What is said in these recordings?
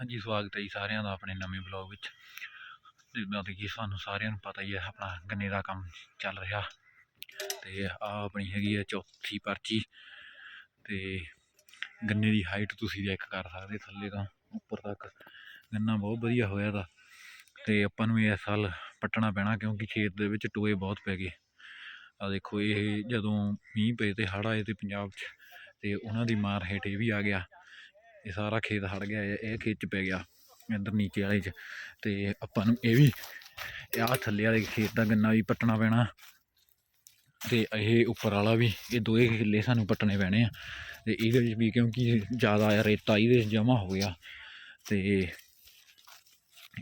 ਹਾਂਜੀ, ਸਵਾਗਤ ਹੈ ਜੀ ਸਾਰਿਆਂ ਦਾ ਆਪਣੇ ਨਵੇਂ ਬਲੌਗ ਵਿੱਚ। ਜਿੱਦਾਂ ਕਿ ਸਾਨੂੰ ਸਾਰਿਆਂ ਨੂੰ ਪਤਾ ਹੀ ਹੈ ਆਪਣਾ ਗੰਨੇ ਦਾ ਕੰਮ ਚੱਲ ਰਿਹਾ। ਤੇ ਆ ਆਪਣੀ ਹੈਗੀ ਹੈ ਚੌਥੀ ਪਰਚੀ। ਤੇ ਗੰਨੇ ਦੀ ਹਾਈਟ ਤੁਸੀਂ ਚੈੱਕ ਕਰ ਸਕਦੇ ਥੱਲੇ ਤੋਂ ਉੱਪਰ ਤੱਕ ਗੰਨਾ ਬਹੁਤ ਵਧੀਆ ਹੋਇਆ ਦਾ ਤੇ ਆਪਾਂ ਨੂੰ ਇਸ ਸਾਲ ਪੱਟਣਾ ਪੈਣਾ ਕਿਉਂਕਿ ਖੇਤ ਦੇ ਵਿੱਚ ਟੋਏ ਬਹੁਤ ਪੈ ਗਏ। ਆ ਦੇਖੋ, ਇਹ ਜਦੋਂ ਮੀਂਹ ਪਏ ਤੇ ਹੜ੍ਹ ਆਏ ਤੇ ਪੰਜਾਬ 'ਚ ਤੇ ਉਹਨਾਂ ਦੀ ਮਾਰ ਹੇਠ ਇਹ ਵੀ ਆ ਗਿਆ। ਇਹ ਸਾਰਾ ਖੇਤ ਹੜ ਗਿਆ, ਇਹ ਖੇਤ ਚ ਪੈ ਗਿਆ, ਇੱਧਰ ਨੀਚੇ ਵਾਲੇ ਚ। ਤੇ ਆਪਾਂ ਨੂੰ ਇਹ ਵੀ ਆਹ ਥੱਲੇ ਵਾਲੇ ਖੇਤ ਦਾ ਗੰਨਾ ਵੀ ਪੱਟਣਾ ਪੈਣਾ। ਤੇ ਇਹ ਉੱਪਰ ਵਾਲਾ ਵੀ, ਇਹ ਦੋਏ ਕਿੱਲੇ ਸਾਨੂੰ ਪੱਟਣੇ ਪੈਣੇ ਆ। ਤੇ ਇਹਦੇ ਵਿੱਚ ਵੀ ਕਿਉਂਕਿ ਜ਼ਿਆਦਾ ਰੇਤਾ ਇਹਦੇ ਜਮਾ ਹੋ ਗਿਆ। ਤੇ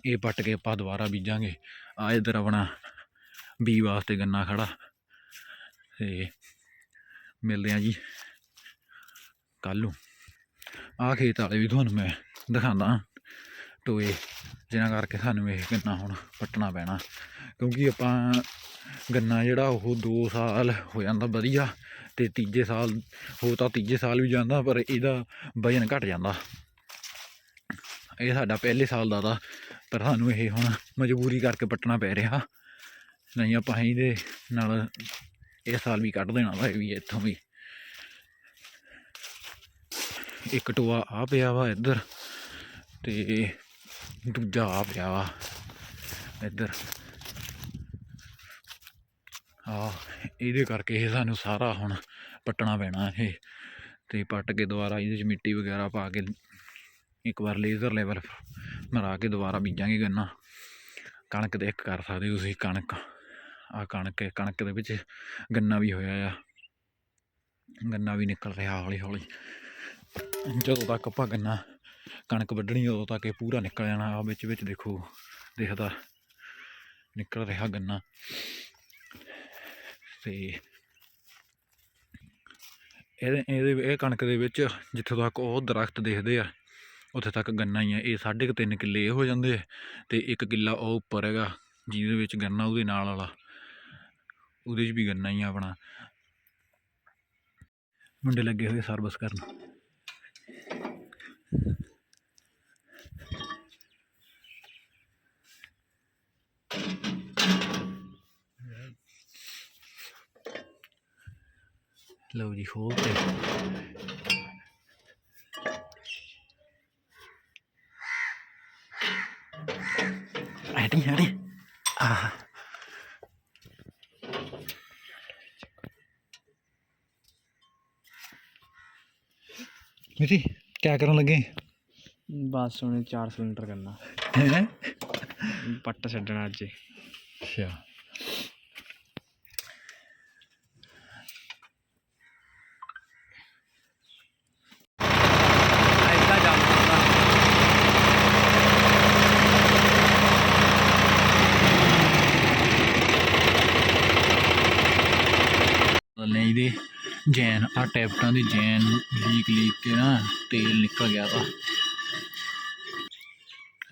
ਇਹ ਪੱਟ ਕੇ ਆਪਾਂ ਦੁਬਾਰਾ ਬੀਜਾਂਗੇ। ਆ ਇੱਧਰ ਆਪਣਾ ਬੀ ਵਾਸਤੇ ਗੰਨਾ ਖੜਾ। ਤੇ ਮਿਲਦੇ ਆ ਜੀ ਕੱਲ੍ਹ ਨੂੰ। ਆਹ ਖੇਤ ਵਾਲੇ ਵੀ ਤੁਹਾਨੂੰ ਮੈਂ ਦਿਖਾਉਂਦਾ। ਟੋਏ, ਜਿਨ੍ਹਾਂ ਕਰਕੇ ਸਾਨੂੰ ਇਹ ਗੰਨਾ ਹੁਣ ਪੱਟਣਾ ਪੈਣਾ। ਕਿਉਂਕਿ ਆਪਾਂ ਗੰਨਾ ਜਿਹੜਾ ਉਹ 2 ਸਾਲ ਹੋ ਜਾਂਦਾ ਵਧੀਆ ਤੇ ਤੀਜੇ ਸਾਲ ਹੋ ਤਾਂ ਤੀਜੇ ਸਾਲ ਵੀ ਜਾਂਦਾ, ਪਰ ਇਹਦਾ ਵਜਨ ਘਟ ਜਾਂਦਾ। ਇਹ ਸਾਡਾ ਪਹਿਲੇ ਸਾਲ ਦਾ ਤਾ, ਪਰ ਸਾਨੂੰ ਇਹ ਹੁਣ ਮਜਬੂਰੀ ਕਰਕੇ ਪੱਟਣਾ ਪੈ ਰਿਹਾ। ਨਹੀਂ ਆਪਾਂ ਇਹਦੇ ਨਾਲ ਇਹ ਸਾਲ ਵੀ ਕੱਢ ਦੇਣਾ ਵਾ ਇਹ ਵੀ ਇੱਥੋਂ ਵੀ। ਇੱਕ ਟੋਆ ਆ ਪਿਆ ਵਾ ਇੱਧਰ ਤੇ ਦੂਜਾ ਆ ਪਿਆ ਵਾ ਇੱਧਰ। ਆ ਇਹਦੇ ਕਰਕੇ ਇਹ ਸਾਨੂੰ ਸਾਰਾ ਹੁਣ ਪੱਟਣਾ ਪੈਣਾ ਇਹ। ਤੇ ਪੱਟ ਕੇ ਦੁਬਾਰਾ ਇਹਦੇ ਚ ਮਿੱਟੀ ਵਗੈਰਾ ਪਾ ਕੇ ਇੱਕ ਵਾਰ ਲੇਜ਼ਰ ਲੈਵਲ ਮਰਾ ਕੇ ਦੁਬਾਰਾ ਬੀਜਾਂਗੇ ਗੰਨਾ। ਕਣਕ ਦੇ ਇੱਕ ਕਰ ਸਕਦੇ ਤੁਸੀਂ ਕਣਕ। ਆ ਕਣਕ ਕਣਕ ਦੇ ਵਿੱਚ ਗੰਨਾ ਵੀ ਹੋਇਆ ਆ। ਗੰਨਾ ਵੀ ਨਿਕਲ ਰਿਹਾ ਹੌਲੀ ਹੌਲੀ ਜਦੋਂ ਤੱਕ ਆਪਾਂ ਗੰਨਾ ਕਣਕ ਵੱਢਣੀ, ਉਦੋਂ ਤੱਕ ਇਹ ਪੂਰਾ ਨਿਕਲ ਜਾਣਾ। ਆ ਵਿੱਚ ਵਿੱਚ ਦੇਖੋ ਦਿਖਦਾ ਨਿਕਲ ਰਿਹਾ ਗੰਨਾ। ਤੇ ਇਹਦੇ ਇਹਦੇ, ਇਹ ਕਣਕ ਦੇ ਵਿੱਚ ਜਿੱਥੇ ਤੱਕ ਉਹ ਦਰਖਤ ਦਿਖਦੇ ਆ, ਉੱਥੇ ਤੱਕ ਗੰਨਾ ਹੀ ਆ। ਇਹ ਸਾਢੇ ਕੁ ਤਿੰਨ ਕਿੱਲੇ ਇਹ ਹੋ ਜਾਂਦੇ ਆ ਤੇ ਇੱਕ ਕਿੱਲਾ ਉਹ ਉੱਪਰ ਹੈਗਾ, ਜਿਹਦੇ ਵਿੱਚ ਗੰਨਾ ਉਹਦੇ ਨਾਲ ਵਾਲਾ। ਉਹਦੇ 'ਚ ਵੀ ਗੰਨਾ ਹੀ ਆ ਆਪਣਾ। ਮੁੰਡੇ ਲੱਗੇ ਹੋਏ ਸਰਵਿਸ ਕਰਨ। ਲਓ ਜੀ ਖੋਲ ਤੇ ਆੜੀ ਆੜੀ ਆਹ ਮਿੱਤੀ ਕੀ ਕਰਨ ਲੱਗੇ? ਬਸ ਉਹਨੇ 4 ਸਿਲੰਡਰ ਕਰਨਾ। ਹੈ? ਪੱਟ ਛੱਡਣਾ ਅੱਜ। ਅੱਛਾ। ਨਹੀਂ ਦੇ ਜੈਨ ਆ ਟੈਪਟਾਂ ਦੀ ਜੈਨ ਲੀਕ ਲੀਕ ਕੇ ਨਾ ਤੇਲ ਨਿਕਲ ਗਿਆ ਤਾ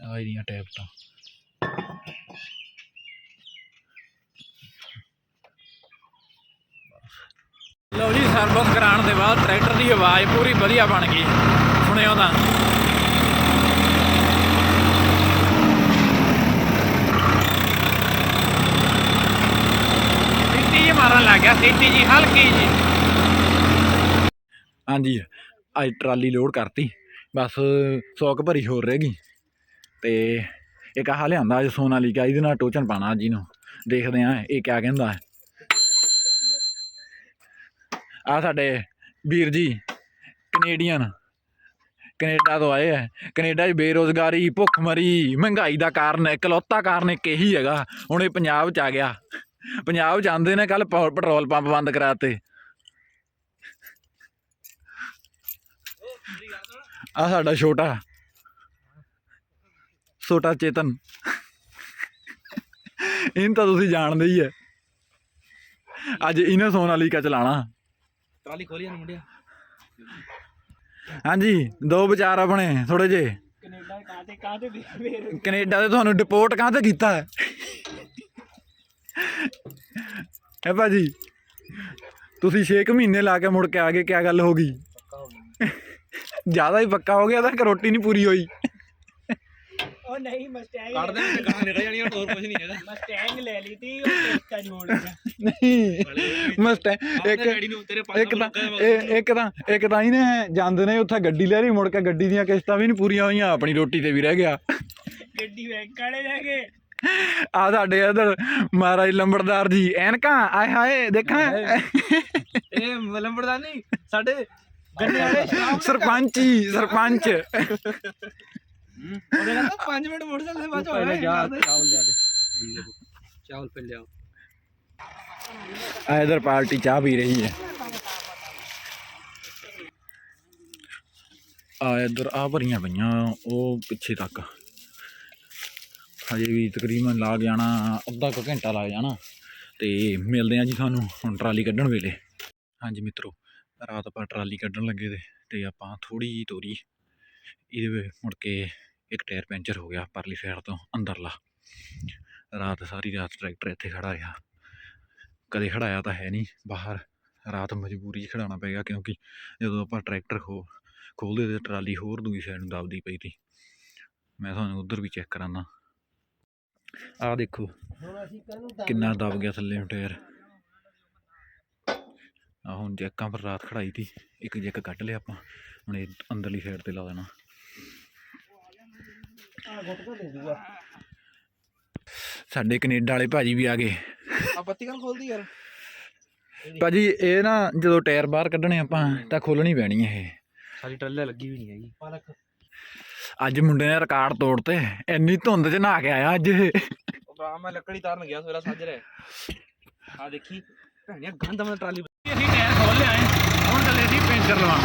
ਆ ਇਹਦੀਆਂ ਟੈਪਟਾਂ ਲਓ ਜੀ ਸਰਵਿਸ ਕਰਾਉਣ ਦੇ ਬਾਅਦ ਟਰੈਕਟਰ ਦੀ ਆਵਾਜ਼ ਪੂਰੀ ਵਧੀਆ ਬਣ ਗਈ। ਸੁਣਿਓ ਤਾਂ। ਸਿੱਟੀ ਮਾਰਨ ਲੱਗ ਗਿਆ, ਸੀਟੀ ਜੀ, ਹਲਕੀ ਜੀ। ਹਾਂਜੀ ਅੱਜ ਟਰਾਲੀ ਲੋਡ ਕਰਤੀ, ਬਸ ਸੌ ਕੁ ਭਰੀ ਹੋਰ ਰਹਿ ਗਈ। ਅਤੇ ਇੱਕ ਆਹ ਲਿਆਂਦਾ ਅੱਜ ਸੋਨਾਲੀਕਾ ਇਹਦੇ ਨਾਲ ਟੋਚਨ ਪਾਣਾ ਅੱਜ ਇਹਨੂੰ। ਦੇਖਦੇ ਹਾਂ ਇਹ ਕਿਆ ਕਹਿੰਦਾ ਹੈ। ਆ ਸਾਡੇ ਵੀਰ ਜੀ, ਕੈਨੇਡੀਅਨ, ਕੈਨੇਡਾ ਤੋਂ ਆਏ ਹੈ। ਕੈਨੇਡਾ 'ਚ ਬੇਰੋਜ਼ਗਾਰੀ, ਭੁੱਖਮਰੀ, ਮਹਿੰਗਾਈ ਦਾ ਕਾਰਨ ਇਕਲੌਤਾ ਕਾਰਨ ਇੱਕ ਇਹੀ ਹੈਗਾ। ਹੁਣ ਇਹ ਪੰਜਾਬ 'ਚ ਆ ਗਿਆ। ਪੰਜਾਬ 'ਚ ਆਂਦੇ ਨੇ ਕੱਲ ਪੈਟਰੋਲ ਪੰਪ ਬੰਦ ਕਰਾਤੇ। ਆ ਸਾਡਾ ਛੋਟਾ। ਛੋਟਾ ਚੇਤਨ। ਇਹਨੂੰ ਤਾਂ ਤੁਸੀਂ ਜਾਣਦੇ ਹੀ ਐ ਅੱਜ ਇਹਨੇ ਸੋਨਾਲੀਕਾ ਚਲਾਣਾ ਟਰਾਲੀ ਖੋਲੀ ਨਾ ਮੁੰਡਿਆ। ਹਾਂਜੀ ਦੋ ਵਿਚਾਰ ਆਪਣੇ ਥੋੜੇ ਜੇ ਕੈਨੇਡਾ ਕਾਤੇ ਦੇ ਫੇਰ। ਕੈਨੇਡਾ ਦੇ ਤੁਹਾਨੂੰ ਡਿਪੋਰਟ ਕਾਹਤੇ ਕੀਤਾ ਹੈ। ਹੈ ਭਾਜੀ ਤੁਸੀਂ 6 ਮਹੀਨੇ ਲਾ ਕੇ ਮੁੜ ਕੇ ਆ ਗਏ ਕਿਆ ਗੱਲ ਹੋ ਗਈ? ਜ਼ਿਆਦਾ ਹੀ ਪੱਕਾ ਹੋ ਗਿਆ ਤਾਂ ਕਿ ਰੋਟੀ ਨਹੀਂ ਪੂਰੀ ਹੋਈ। ਉਹ ਨਹੀਂ ਮਸਟੈਂਗ ਕੱਢ ਦੇ ਤੇ ਨਿਕਲ ਜਾਣੀ ਹੋਰ ਕੁਝ ਨਹੀਂ ਹੈਗਾ। ਮਸਟੈਂਗ ਲੈ ਲਈ ਤੀ ਉਹ ਟੇਕਾ ਜੋੜ ਗਿਆ ਨਹੀਂ ਮਸਟ ਇੱਕ ਨੂੰ ਤੇਰੇ ਪਾਸ ਇੱਕ ਤਾਂ ਇੱਕ ਤਾਂ ਇੱਕ ਤਾਂ ਇਹਨੇ ਜਾਂਦੇ ਨੇ ਉੱਥੇ ਗੱਡੀ ਲੈ ਰਹੀ ਮੁੜ ਕੇ ਗੱਡੀ ਦੀਆਂ ਕਿਸ਼ਤਾਂ ਵੀ ਨਹੀਂ ਪੂਰੀਆਂ ਹੋਈਆਂ ਆਪਣੀ ਰੋਟੀ ਤੇ ਵੀ ਰਹਿ ਗਿਆ। ਗੱਡੀ ਬੈਂਕ ਵਾਲੇ ਲੈ ਗਏ। ਆ ਸਾਡੇ ਇਧਰ ਮਹਾਰਾਜ ਲੰਬੜਦਾਰ ਜੀ ਐਨਕਾਂ ਆਏ ਹਾਏ ਦੇਖਾਂ। ਇਹ ਲੰਬੜਦਾ ਨਹੀਂ ਸਾਡੇ ਗੰਨੇ ਵਾਲੇ ਸ਼ਰਾਬ ਸਰਪੰਚ ਹੀ ਸਰਪੰਚ। ਉਹਨੇ ਕਹਿੰਦਾ 5 ਮਿੰਟ ਮੋਟਰਸਾਈਕਲ ਦੇ ਬਾਅਦ ਪਹਿਲੇ ਜਾ ਚਾਵਲ ਲਿਆ ਦੇ। ਚਾਵਲ ਪਹਿਲੇ ਲਿਆਓ। ਆ ਇਧਰ ਪਾਰਟੀ ਚਾਹ ਪੀ ਰਹੀ ਹੈ। ਆ ਇਧਰ ਆ ਭਰੀਆਂ ਪਈਆਂ ਉਹ ਪਿੱਛੇ ਤੱਕ। ਹਜੇ ਵੀ ਤਕਰੀਬਨ ਲੱਗ ਜਾਣਾ ਅੱਧਾ ਕੁ ਘੰਟਾ ਲੱਗ ਜਾਣਾ ਤੇ ਮਿਲਦੇ ਆ ਜੀ ਤੁਹਾਨੂੰ ਹੁਣ ਟਰਾਲੀ ਕੱਢਣ ਵੇਲੇ। ਹਾਂਜੀ ਮਿੱਤਰੋ ਰਾਤ ਆਪਾਂ ਟਰਾਲੀ ਕੱਢਣ ਲੱਗੇ ਤੇ ਤੇ ਆਪਾਂ ਥੋੜੀ ਜਿਹੀ ਤੋਰੀ। ਇਹਦੇ ਵਿੱਚ ਮੁੜ ਕੇ ਇੱਕ ਟਾਇਰ ਪੈਂਚਰ ਹੋ ਗਿਆ ਪਰਲੀ ਸਾਈਡ ਤੋਂ ਅੰਦਰਲਾ। ਰਾਤ ਸਾਰੀ ਰਾਤ ਟਰੈਕਟਰ ਇੱਥੇ ਖੜਾ ਰਿਹਾ। ਕਦੇ ਖੜਾਇਆ ਤਾਂ ਹੈ ਨਹੀਂ। ਬਾਹਰ ਰਾਤ ਮਜਬੂਰੀ 'ਚ ਖੜਾਉਣਾ ਪੈ ਗਿਆ ਕਿਉਂਕਿ ਜਦੋਂ ਆਪਾਂ ਟਰੈਕਟਰ ਖੋ ਖੋਲ੍ਹਦੇ ਤੇ ਟਰਾਲੀ ਹੋਰ ਦੂਜੀ ਸਾਈਡ ਨੂੰ ਦਬਦੀ ਪਈ ਤੀ ਮੈਂ ਤੁਹਾਨੂੰ ਉਧਰ ਵੀ ਚੈੱਕ ਕਰਾਂਦਾ ਆਹ ਦੇਖੋ ਕਿੰਨਾ ਦਬ ਗਿਆ ਥੱਲੇ ਨੂੰ ਟਾਇਰ। ਆ ਹੁਣ ਜੈਕਾਂ ਪਰ ਰਾਤ ਖੜਾਈ ਤੀ ਇੱਕ ਜੈਕ ਕੱਢ ਲਿਆ ਆਪਾਂ ਹੁਣ ਇਹ ਅੰਦਰਲੀ ਸਾਈਡ ਤੇ ਲਾ ਦੇਣਾ। ਸਾਡੇ ਕੈਨੇਡਾ ਵਾਲੇ ਭਾਜੀ ਵੀ ਆ ਗਏ। ਆ ਬੱਤੀ ਕੱਲ ਖੋਲਦੀ ਯਾਰ? ਭਾਜੀ ਇਹ ਨਾ ਜਦੋਂ ਟਾਇਰ ਬਾਹਰ ਕੱਢਣੇ ਆਪਾਂ ਤਾਂ ਖੋਲਣੀ ਪੈਣੀ ਹੈ ਇਹ। ਸਾਡੀ ਟੱਲੇ ਲੱਗੀ ਵੀ ਨਹੀਂ ਹੈਗੀ। ਅੱਜ ਮੁੰਡੇ ਨੇ ਰਿਕਾਰਡ ਤੋੜਤੇ ਇੰਨੀ ਧੁੰਦ 'ਚ ਨਹਾ ਕੇ ਆਇਆ ਅੱਜ ਇਹ। ਉਹ ਭਰਾ ਮੈਂ ਲੱਕੜੀ ਤਾਰਨ ਗਿਆ ਸਵੇਰਾ ਸੱਜ ਰਿਹਾ ਆ ਦੇਖੀ। ਭੈਣਿਆ, ਗੰਦ ਮੈਂ ਟਰਾਲੀ ਅਸੀਂ ਟਾਇਰ ਖੋਲ ਲਿਆ ਹੁਣ ਚੱਲੇ ਸੀ ਪੈਂਚਰ ਲਵਾਉਣ।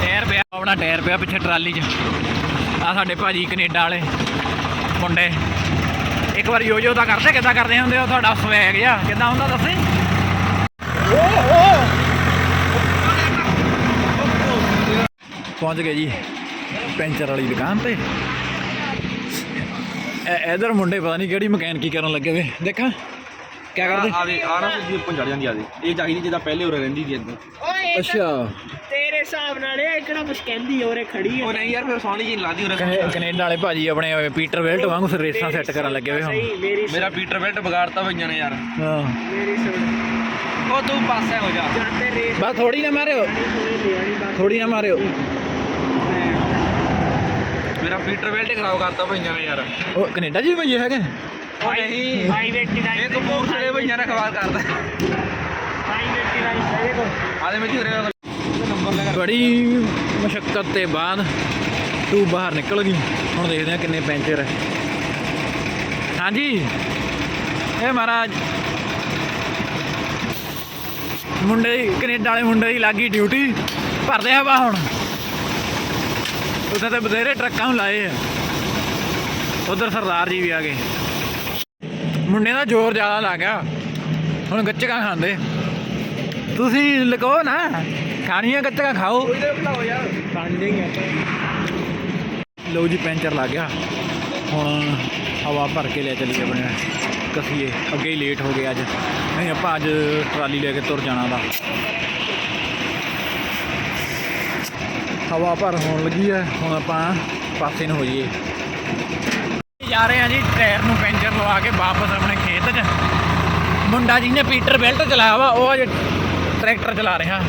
ਟਾਇਰ ਪਿਆ, ਆਪਣਾ ਟਾਇਰ ਪਿਆ ਪਿੱਛੇ ਟਰਾਲੀ 'ਚ। ਆ ਸਾਡੇ ਭਾਜੀ ਕੈਨੇਡਾ ਵਾਲੇ ਮੁੰਡੇ। ਇੱਕ ਵਾਰ ਯੋ ਤਾਂ ਕਰਦੇ, ਕਿੱਦਾਂ ਕਰਦੇ ਹੁੰਦੇ ਹੋ ਤੁਹਾਡਾ ਸਵੈਗ ਜਿਹਾ। ਕਿੱਦਾਂ ਹੁੰਦਾ, ਦੱਸੇ ਪਹੁੰਚ ਗਏ ਜੀ, ਪੈਂਚਰ ਵਾਲੀ ਦੁਕਾਨ ਤੇ। ਇਧਰ ਮੁੰਡੇ ਪਤਾ ਨਹੀਂ ਕਿਹੜੀ ਮਕੈਨਿਕੀ ਕਰਨ ਲੱਗੇ ਵੇ। ਦੇਖਾਂ। ਕੀ ਕਰਦੇ ਆ ਦੇ ਆ ਨਾ ਸੁਜੀ ਉੱਪਰ ਚੜ ਜਾਂਦੀ ਆ ਦੇ ਇਹ ਚਾਹੀਦੀ ਜਿੱਦਾਂ ਪਹਿਲੇ ਉਰੇ ਰਹਿੰਦੀ ਸੀ ਇਦਾਂ ਓਏ ਅੱਛਾ। ਤੇਰੇ ਹਿਸਾਬ ਨਾਲ ਇਹ ਕਿਹੜਾ ਮੁਸ਼ਕੈਂਦੀ ਹੋਰੇ ਖੜੀ ਹੈ ਉਹ ਨਹੀਂ ਯਾਰ ਫਿਰ ਸੋਹਣੀ ਜੀ ਲਾਦੀ ਉਰੇ ਕਨੇ- ਕੈਨੇਡਾ ਵਾਲੇ ਭਾਜੀ ਆਪਣੇ ਪੀਟਰ ਵੈਲਟ ਵਾਂਗੂ ਫਿਰ ਰੇਸਾਂ ਸੈੱਟ ਕਰਨ ਲੱਗੇ ਹੋਏ ਹੁਣ। ਸਹੀ ਮੇਰੀ ਮੇਰਾ ਪੀਟਰ ਬੈਲਟ ਵਿਗਾੜਤਾ ਭਈਆਂ ਨੇ ਯਾਰ। ਹਾਂ। ਮੇਰੀ ਸੁਣ। ਉਹ ਤੂੰ ਪਾਸੇ ਹੋ ਜਾ। ਜਾਂਦੇ ਰੇਸ ਬਸ ਥੋੜੀ ਨਾ ਮਾਰਿਓ। ਥੋੜੀ ਨਾ ਮਾਰਿਓ। ਮੇਰਾ ਪੀਟਰ ਬੈਲਟ ਖਰਾਬ ਕਰਤਾ ਭਈਆਂ ਨੇ ਯਾਰ। ਉਹ ਕੈਨੇਡਾ ਜੀ ਭਈਏ ਹੈਗੇ ਉਹ ਨਹੀਂ। ਹਾਈਵੇ ਦੀ ਇਹ ਕਪੂਰਥਲੇ ਭਈਆਂ ਨੇ ਖਰਾਬ ਕਰਤਾ ਹਾਈਵੇ ਦੀ ਲਾਈਨ ਦੇਖੋ ਆਦੇ ਮੈਂ ਝੂਰੇ ਨੰਬਰ ਲੈ ਬੜੀ ਮੁਸ਼ਕਲ ਤੇ ਬਾਅਦ ਤੂੰ ਬਾਹਰ ਨਿਕਲ ਗਈ। ਹੁਣ ਦੇਖਦੇ ਆ ਕਿੰਨੇ ਪੈਂਚਰ ਹੈ। ਹਾਂਜੀ। ਇਹ ਮਹਾਰਾਜ। ਮੁੰਡੇ ਦੀ ਕੈਨੇਡਾ ਵਾਲੇ ਮੁੰਡੇ ਦੀ ਲੱਗੀ ਡਿਊਟੀ। ਭਰਦੇ ਆ ਵਾ ਹੁਣ। ਉੱਥੇ ਤੇ ਬਥੇਰੇ ਟਰੱਕਾਂ ਨੂੰ ਲਾਏ ਆ। ਉਧਰ ਸਰਦਾਰ ਜੀ ਵੀ ਆ ਗਏ। ਮੁੰਡੇ ਦਾ ਜ਼ੋਰ ਜ਼ਿਆਦਾ ਲੱਗ ਗਿਆ। ਹੁਣ ਗੱਚਕਾਂ ਖਾਂਦੇ। ਤੁਸੀਂ ਲਕੋ ਨਾ। ਖਾਣੀਆਂ ਗੱਚਕਾਂ ਖਾਓ। ਬਣਾਓ ਲਓ ਜੀ, ਪੈਂਚਰ ਲੱਗ ਗਿਆ। ਹੁਣ ਹਵਾ ਭਰ ਕੇ ਲੈ ਚੱਲੀਏ ਆਪਣੇ ਕਸੀਏ। ਅੱਗੇ ਹੀ ਲੇਟ ਹੋ ਗਏ ਅੱਜ। ਨਹੀਂ, ਆਪਾਂ ਅੱਜ ਟਰਾਲੀ ਲੈ ਕੇ ਤੁਰ ਜਾਣਾ ਦਾ ਹਵਾ ਭਰ ਹੋਣ ਲੱਗੀ ਹੈ ਹੁਣ ਆਪਾਂ ਪਾਸੇ ਨੂੰ ਹੋ ਜਾਈਏ। ਜਾ ਰਹੇ ਆ ਜੀ, ਟਾਇਰ ਨੂੰ ਪੈਂਚਰ ਲਵਾ ਕੇ ਵਾਪਸ ਆਪਣੇ ਖੇਤ 'ਚ। ਮੁੰਡਾ ਜੀ ਨੇ ਪੀਟਰ ਬੈਲਟ ਚਲਾਇਆ ਵਾ, ਉਹ ਅਜੇ ਟਰੈਕਟਰ ਚਲਾ ਰਿਹਾ।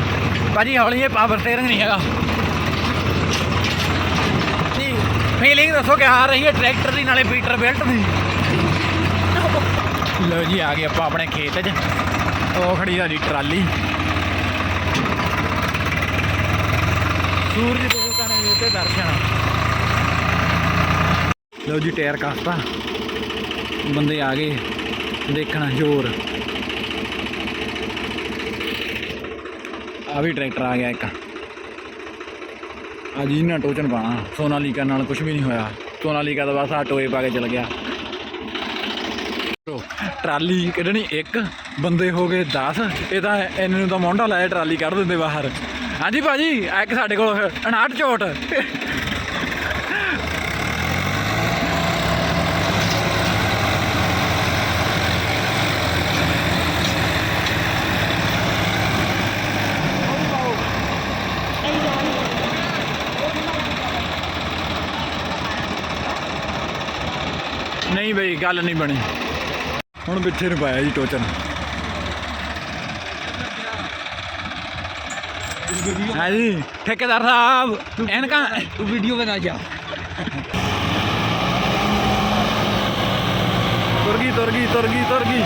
ਭਾਜੀ, ਹੌਲੀ ਇਹ ਪਾਵਰ ਸਟੀਅਰਿੰਗ ਨਹੀਂ ਹੈਗਾ। ਜੀ ਫੀਲਿੰਗ ਦੱਸੋ ਕਿ ਆ ਰਹੀ ਹੈ ਟਰੈਕਟਰ ਦੀ, ਨਾਲੇ ਪੀਟਰ ਬੈਲਟ ਦੀ? ਲਓ ਜੀ, ਆ ਗਏ ਆਪਾਂ ਆਪਣੇ ਖੇਤ 'ਚ। ਉਹ ਖੜੀ ਸਾਡੀ ਟਰਾਲੀ। ਸੂਰਜ ਦੇਵਤਾ ਨੇ ਤੇ ਦਰਸ਼ਨ। ਲਓ ਜੀ, ਟਾਇਰ ਕਾਸਤਾ। ਬੰਦੇ ਆ ਗਏ। ਦੇਖਣਾ, ਜ਼ੋਰ। ਆ ਵੀ ਟਰੈਕਟਰ ਆ ਗਿਆ ਇੱਕ। ਆ ਜੀ ਇਹਨਾਂ ਟੋਚਨ ਪਾਣਾ ਸੋਨਾਲੀਕਾ ਨਾਲ ਕੁਝ ਵੀ ਨਹੀਂ ਹੋਇਆ। ਸੋਨਾਲੀਕਾ ਦਾ ਬਸ ਆ ਟੋਏ ਪਾ ਕੇ ਚਲ ਗਿਆ। ਟਰਾਲੀ ਕੱਢਣੀ ਇੱਕ, ਬੰਦੇ ਹੋ ਗਏ 10 ਇਹ ਤਾਂ ਇਹਨੇ ਨੂੰ ਤਾਂ ਮੋਢਾ ਲਾਇਆ, ਟਰਾਲੀ ਕੱਢ ਦਿੰਦੇ ਬਾਹਰ। ਹਾਂਜੀ ਭਾਜੀ, ਆ ਇੱਕ ਸਾਡੇ ਕੋਲ 59 ਝੋਟ ਨਹੀਂ ਬਈ ਗੱਲ ਨਹੀਂ ਬਣੀ। ਹੁਣ ਪਿੱਛੇ ਨੂੰ ਪਾਇਆ ਜੀ ਟੋਚਨ। ਹਾਂ ਜੀ ਠੇਕੇਦਾਰ ਸਾਹਿਬ ਐਨਕਾਂ ਤੂੰ ਵੀਡੀਓ ਬਣਾ ਜਾ। ਤੁਰ ਗਈ ਤੁਰ ਗਈ ਤੁਰ ਗਈ ਤੁਰ ਗਈ।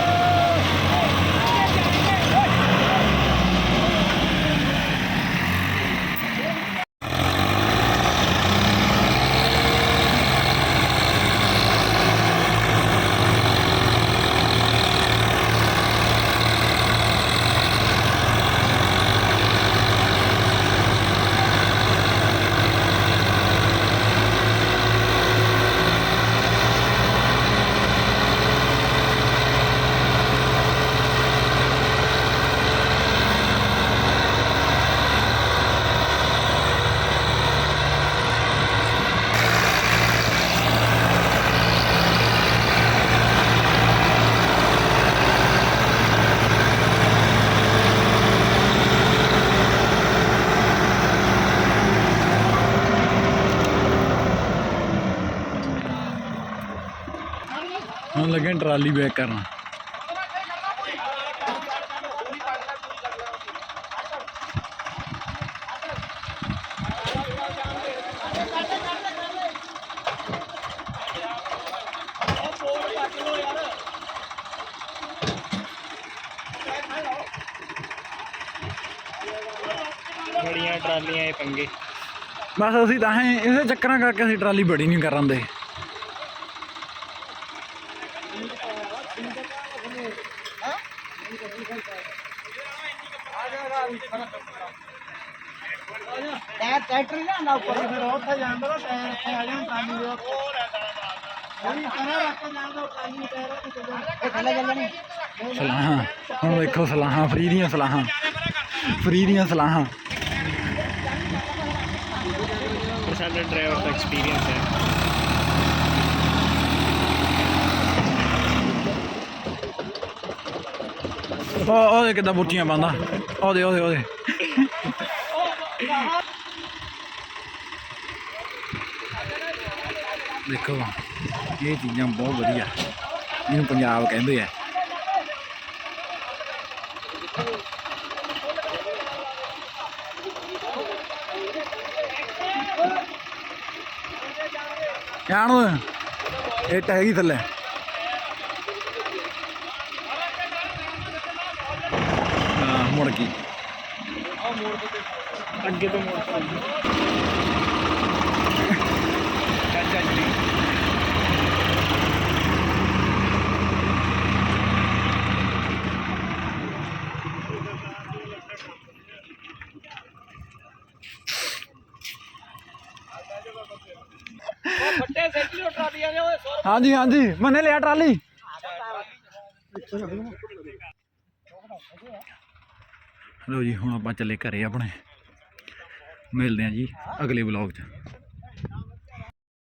ਲੱਗੇ ਟਰਾਲੀ ਬੈਕ ਕਰਨ। ਬੜੀਆਂ ਟਰਾਲੀਆਂ ਇਹ ਪੰਗੇ। ਬਸ ਅਸੀਂ ਤਾਂ ਹੈ ਇਸੇ ਚੱਕਰਾਂ ਕਰਕੇ ਅਸੀਂ ਟਰਾਲੀ ਬੜੀ ਨਹੀਂ ਕਰਨ ਟਾਇਰ ਟਰੈਕਟਰ ਨਹੀਂ ਆਂਦਾ ਉੱਪਰ ਫਿਰ ਉੱਥੇ ਜਾਂਦਾ ਤਾਂ ਟਾਇਰ ਇੱਥੇ ਆ ਜਾਣ ਟਰਾਲੀ ਦੇ ਉੱਤੇ ਉਹੀ ਕਰਾ ਰੱਖ ਕੇ ਜਾਂਦਾ ਟਰਾਲੀ ਨੂੰ ਟਾਇਰ ਉੱਤੇ ਚੱਲ ਜਾਣਾ ਇਹ ਥੱਲੇ ਚੱਲ ਜਾਣੀ ਸਲਾਹਾਂ ਹੁਣ ਵੇਖੋ ਸਲਾਹਾਂ ਫਰੀ ਦੀਆਂ ਸਲਾਹਾਂ ਫਰੀ ਦੀਆਂ ਸਲਾਹਾਂ ਪਰ ਸਾਡਾ ਡਰਾਈਵਰ ਦਾ ਐਕਸਪੀਰੀਅੰਸ ਹੈ ਉਹ ਉਹਦੇ ਕਿੱਦਾਂ ਬੁੱਟੀਆਂ ਪਾਉਂਦਾ। ਉਹਦੇ ਉਹਦੇ ਉਹਦੇ ਦੇਖੋ, ਇਹ ਚੀਜ਼ਾਂ ਬਹੁਤ ਵਧੀਆ। ਇਹਨੂੰ ਪੰਜਾਬ ਕਹਿੰਦੇ ਆ। ਜਾਣ ਇਹ ਤਾਂ ਹੈਗੀ ਥੱਲੇ ਹਾਂ ਮੁੜ ਗਈ ਅੱਗੇ ਤੋਂ ਮੋੜ ਫੱਟੇ ਸੈਂਟੀ ਲੋ ਟਰਾਲੀਆਂ ਦੇ ਓਏ ਹਾਂਜੀ ਹਾਂਜੀ। ਮੈਨੇ ਲਿਆ ਟਰਾਲੀ? ਲੋ ਜੀ ਹੁਣ ਆਪਾਂ ਚੱਲੇ ਘਰੇ ਆਪਣੇ। ਮਿਲਦੇ ਹਾਂ ਜੀ ਅਗਲੇ ਵਲੌਗ 'ਚ।